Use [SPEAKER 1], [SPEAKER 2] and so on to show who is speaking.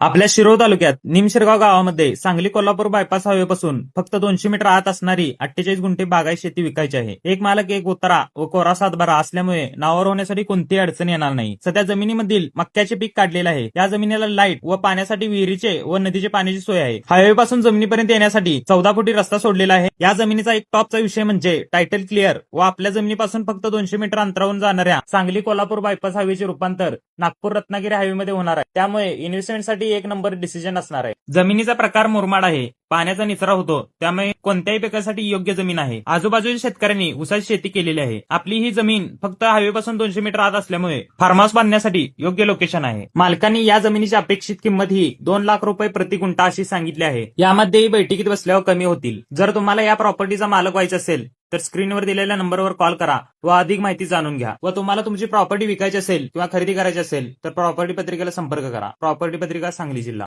[SPEAKER 1] आपल्या शिरोळ तालुक्यात निमशिरगाव गावामध्ये सांगली कोल्हापूर बायपास हायवेपासून फक्त दोनशे मीटर आत असणारी अठ्ठेचाळीस गुंठे बागाय शेती विकायची आहे. एक मालक एक उतारा व कोरा सातबारा असल्यामुळे नावावर होण्यासाठी कोणतीही अडचण येणार नाही. सध्या जमिनीमधील मक्याचे पीक काढलेले आहे. या जमिनीला लाइट व पाण्यासाठी विहिरीचे व नदीचे पाण्याची सोय आहे. हायवे पासून जमिनीपर्यंत येण्यासाठी चौदा फुटी रस्ता सोडलेला आहे. या जमिनीचा एक टॉपचा विषय म्हणजे टायटल क्लिअर व आपल्या जमिनीपासून फक्त दोनशे मीटर अंतरावरून जाणाऱ्या सांगली कोल्हापूर बायपास हायवेचे रूपांतर नागपूर रत्नागिरी हायवेमध्ये होणार आहे. त्यामुळे इन्व्हेस्टमेंटसाठी एक नंबर डिसिजन असणार आहे. जमिनीचा प्रकार मुरमाड आहे. पाण्याचा निचरा होतो. त्यामुळे कोणत्याही पिकासाठी योग्य जमीन आहे. आजूबाजूच्या शेतकऱ्यांनी उसाची शेती केलेली आहे. आपली ही जमीन फक्त हायवे पासून दोनशे मीटर आत असल्यामुळे फार्म हाऊस बांधण्यासाठी योग्य लोकेशन आहे. मालकांनी या जमिनीची अपेक्षित किंमत ही दोन लाख रुपये प्रति गुंठा अशी सांगितली आहे. यामध्येही बैठकीत बसल्यावर कमी होतील. जर तुम्हाला या प्रॉपर्टीचा मालक व्हायचा असेल तर स्क्रीनवर दिलेल्या नंबरवर कॉल करा व अधिक माहिती जाणून घ्या. व तुम्हाला तुमची प्रॉपर्टी विकायची असेल किंवा खरेदी करायची असेल तर प्रॉपर्टी पत्रिकेला संपर्क करा. प्रॉपर्टी पत्रिका सांगली जिल्हा.